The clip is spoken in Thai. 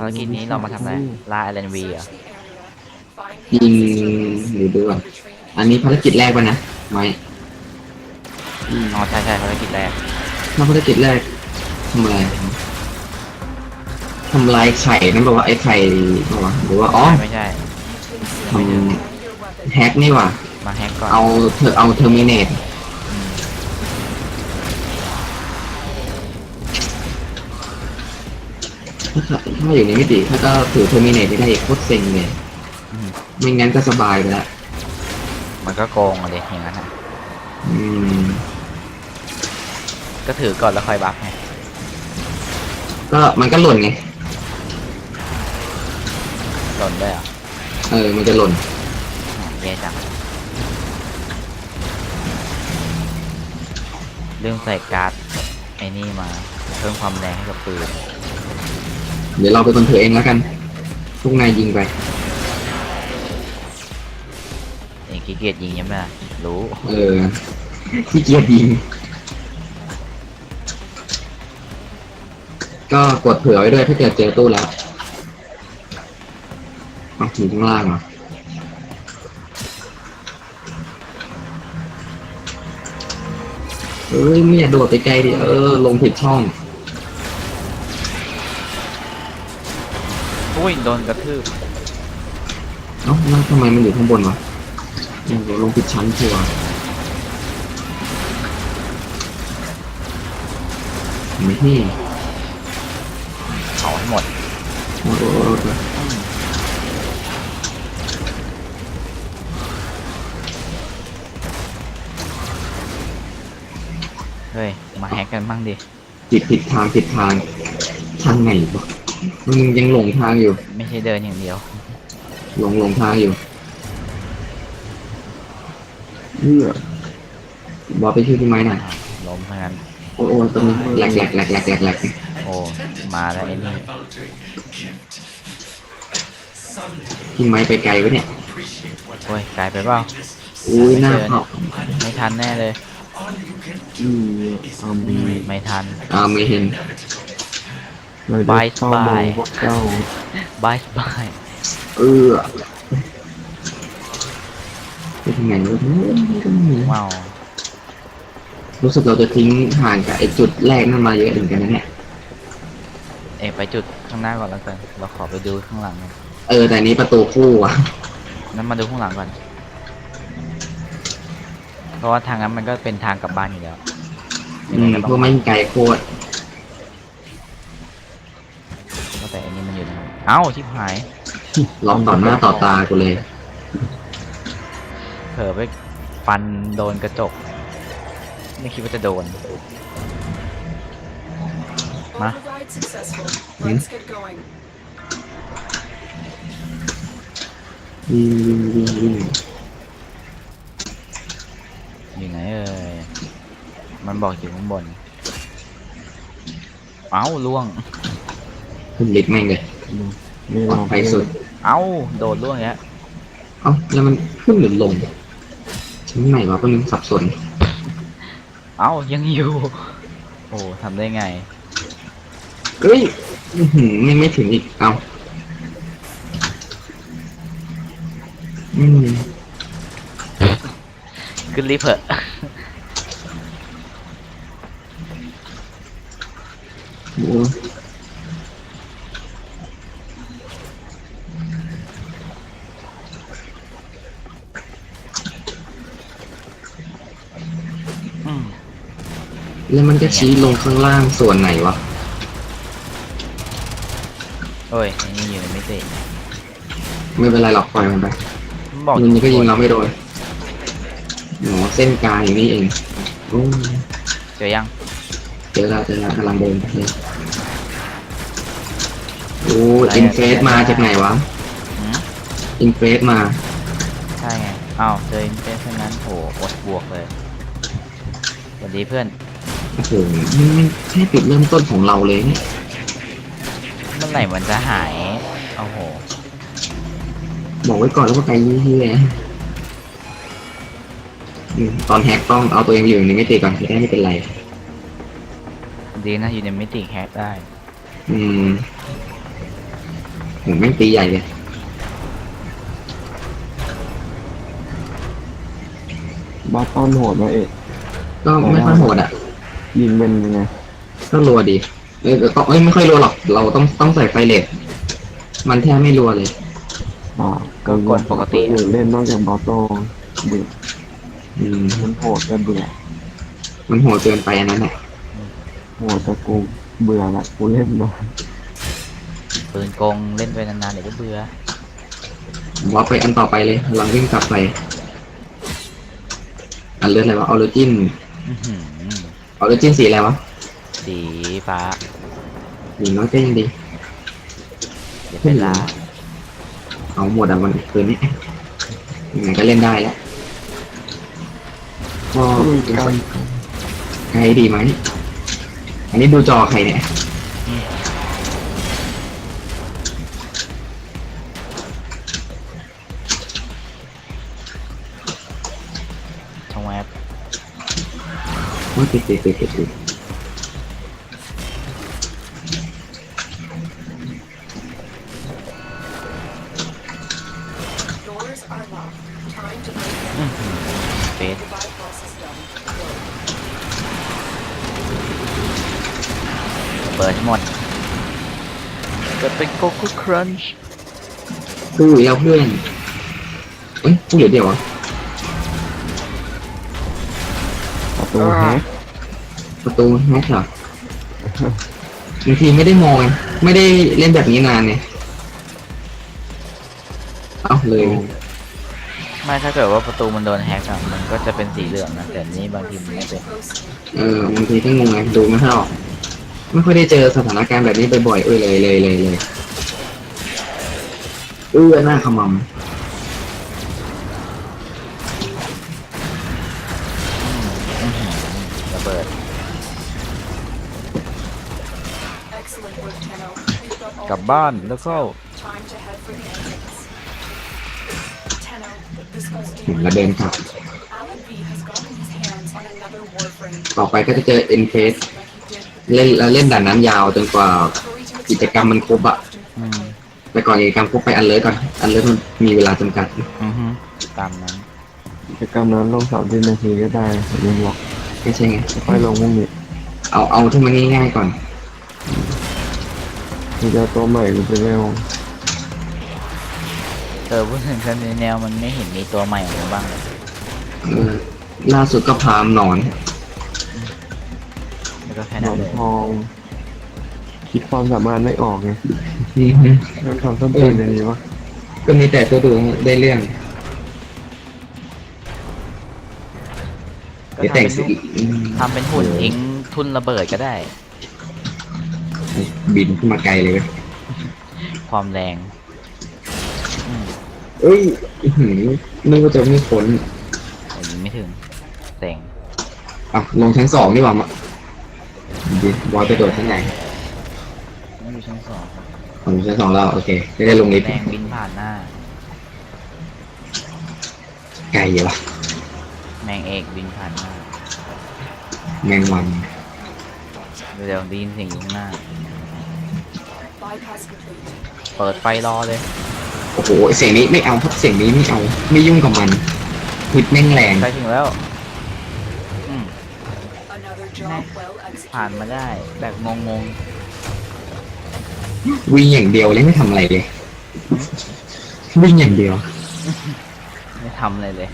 ภารกิจนี้เรามาทำอะไรล่าเอเลนวีเหรอยิงหรือดูก่อนอันนี้ภารกิจแรกป่ะนะไม่อ๋อใช่ใช่ภารกิจแรกถ้าภารกิจแรกทำอะไรทำลายไข่นั่นบอกว่าไอ้ไข่บอกว่าหรือว่าอ๋อไม่ใช่ทำแฮกนี่ว่ะมาแฮกก่อนเอาเธอเอาเทอร์มินเนต ถ้าถ้าอยู่ในมิติถ้าก็ถือเทอร์มินเนตไม่ได้อีกโคตรเซ็งเลยอืม ไม่งั้นก็สบายไปแล้วมันก็โกงอะเลยอย่างนั้นอะอืม ก็ถือก่อนแล้วค่อยบัฟไงก็มันก็หล่นไง หล่นด้วยเหรอะเออ มันจะหล่น แย่จังลืมใส่การ์ดไอ้นี่มา เพิ่มความแรงให้กับปืน เดี๋ยวเราไปนคนถือเองแล้วกันพวกนายยิงไปเองขี้เกียจยิงใช่ไหมล่ะรู้ เออขี้เกียจยิง ก็กดเผื่อไว้ด้วยถ้าเกิดเจอตู้แล้วเอาถึงข้างล่างเหรอเอ้ยไม่อยากโดดไปไกลดิเออ ลงผิดช่อง อุ้ยโดนกระทืบเอ้าแล้วทำไมมันอยู่ข้างบนวะเดี๋ยวลงผิดชั้นชัวร์เห็นไหมพี่เผาให้หมดโอ้โหเฮ้ยมาแฮกกันบ้างดิ ผิดผิดทางผิดทางทางไหนวะ มึงยังหลงทางอยู่ ไม่ใช่เดินอย่างเดียว หลงหลงทางอยู่เอื้อบอกไปช่วยพี่ไม้หน่อยอ่าล้มเพราะงั้น โอ้โหตรงนี้แหลกแหลกแหลกแหลกแหลกแหลกโอ้ มาแล้วไอ้นี่ พี่ไม้ไปไกลวะเนี่ยโอ้ยไกลไปเปล่า อุ้ยหน้าเขาไม่ทันแน่เลยอืมเอามีไม่ทันอ่าไม่เห็น เราบาได้ยเข้ามองบายพวกเจ้าบายบายเออไปทางไหนวะเนี่ยก็ไม่มีว้าวรู้สึกเราจะทิ้งห่างกับไอ้จุดแรกนั่นมาเยอะเหมือนกันนะเนี่ย เอกไปจุดข้างหน้าก่อนแล้วกัน เราขอไปดูข้างหลังหน่อยเออแต่อันนี้ประตูคู่อะนั้นมาดูข้างหลังก่อน เพราะว่าทางนั้นมันก็เป็นทางกลับบ้านอยู่แล้วอืมพวกไม่ไกลโคตร เอ้าชิบหายล็อกต่อหน้าต่อตากูเลย เผลอไปฟันโดนกระจก ไม่คิดว่าจะโดน มา Override successful. Let's get going. วิ่งวิ่งวิ่งวิ่งอยู่ไหนเอ่ย มันบอกอยู่ข้างบน เอ้าล่วง ขึ้นลิฟต์แม่งเลย นี่ปลอเราดภัยสุด เอ้า โดดล่วงอย่างเงี้ยเอ้าแล้วมันขึ้นหรือลงชั้นไหนวะเป็นงสับสน เอ้า ยังอยู่ โอ้ทำได้ไงเอ้ยอื้อหือไม่ไม่ถึงอีก เอาอืมขึ้นลิฟต์เหอะโอ้อื แล้วมันก็ชี้ลงข้างล่างส่วนไหนวะ โอ้ยอันนี้อยู่ในมิติไม่เป็นไรหรอกปล่อยมันไปมันบอกอมันยู่ก็ยิงเราไม่โดนหนอเส้นกลางอย่างนี้เองโอ้ยเจอยังเจอแล้วเจอแล้วกำลังเดินไปเลยโอ้ยอินเฟสมาจากไหนวะหืมอินเฟสมาใช่ไงอ้าวเจออินเฟสเท่านั้นโหอดบวกเลยสวัสดีเพื่อน โอ้โหมันมันแค่จุดเริ่มต้นของเราเลยเนี่ยเมื่อไหร่มันจะหายโอ้โหบอกไว้ก่อนแล้วว่าไกลยี่ที่เลยอืมตอนแฮกต้องเอาตัวเองไปอยู่ในมิติก่อนจะได้ไม่เป็นไร ดีนะอยู่ในมิติแฮกได้ อืมโหแม่งตีใหญ่เลยบาตอนโหดมาเอกก็ไม่ค่อยโหดอะ ยิงเป็นยังไงก็รัวดีเออก็เอ้ยไม่ค่อยรัวหรอก เราต้องต้องใส่ไฟเลทมันแทบไม่รัวเลยอ่าก็กดปกติอื่นเล่นนอกจากบาตอนเบื่ออืมมันโหดแต่เบื่อมันโหดเกินไปอันนั้นแหละโหดแต่กูเบื่อละกูเล่นมาปืนกงเล่นไปนานๆเดี๋ยวก็เบื่อวอลไปอันต่อไปเลยลองวิ่งกลับไป อันเลือดอะไรวะออริจินอื้อหือ ออริจินสีอะไรวะสีฟ้าสีน้อยก็ยังดีเดี๋ยวเป็นลาเอาหมดอะมันคืนนี้ยังไงก็เล่นได้แล้วก็อุ้ยการใครดีไหมอันนี้ดูจอใครเนี่ย ว่าติดติดติดติดติดเฟสเปิดหมดจะเป็นโกโก้ครันช์คือแล้วเพื่อนเอ้ยพูดเหลือเดียววะประ ตูแฮกประตูแฮกเหรอบางทีไม่ได้มองไงไม่ได้เล่นแบบนี้นานเนี่ยเอาเลย ไม่ถ้าเกิดว่าประตูมันโดนแฮกอะมันก็จะเป็นสีเหลืองนะแต่นี่บางทีมันไม่เป็นเออบางทีก็งงไงดูไม่ค่อยออกไม่ค่อยได้เจอสถานการณ์แบบนี้บ่อยๆเอ้ยเลยเลยเลยเลยเอื้อหน้าขมอื้ กลับบ้านแล้วก็ time to head for the entrance. Tenno, this goes ำเห็น deep. แล้วเดินกลับ Alan V has gotten his hands on another warframe. ต่อไปก็จะเจอเอ็นเฟส Like he did with เล่นแล้วเล่นด่านน้ำยาวจนกว่า Hurry to กิจกรรมมันครบอะอืมแต่ก่อนกิจกรรมครบไปอันเลิศก่อน อันเลิศมันมีเวลาจำกัดอือฮึตามนั้นกิจกรรมนั้นลงสามสิบนาทีก็ได้ผมยังบอกไม่ใช่ไงค่อยลงพรุ่งนี้เอาเอาที่มันง่ายๆก่อน กูจะเอาตัวใหม่กูจะเร็วเออพูดถึงกันในแนวมันไม่เห็นมีตัวใหม่ออกมาบ้างเลยเออล่าสุดก็พามหนอนแล้วก็แค่หนนั้อนนเลยทอง คิดความสามารถไม่ออกไงอือฮึมันทำส้นตีนอะไรวะก็มีแต่ตัวดูได้เรื่องก็เดี๋ยวทำแต่งเป็นสีรูปอืมทำเป็นหุ่นทิ้งทุนระเบิดก็ได้ บินขึ้นมาไกลเลยเว้ยความแรงอืมเอ้ยอื้อหือนึกว่าจะไม่พ้นแต่ยิงไม่ถึงเต็งอะลงชั้นสองดีกว่ามาดิบอลไปโดดชั้นไหนนี่อยู่ชั้นสองผมอยู่ชั้นสองแล้วโอเคไม่ได้ลงลิฟต์แรงบินผ่านหน้า ไกลอยู่วะแมงเอกบินผ่านหน้า แมงวัน เดี๋ยวได้ยินเสียงอยู่ข้างหน้า bypass complete. เปิดไฟรอเลย โอ้โหเสียงนี้ไม่เอาเพราะเสียงนี้ไม่เอา ไม่ยุ่งกับมันหิดแม่งแรงใกล้ถึงแล้วอืม Another job well ผ่าน executed. มาได้แบบงงวิ่งอย่างเดียวเลยไม่ทำอะไรเลย วิ่งอย่างเดียวๆไม่ทำอะไรเลย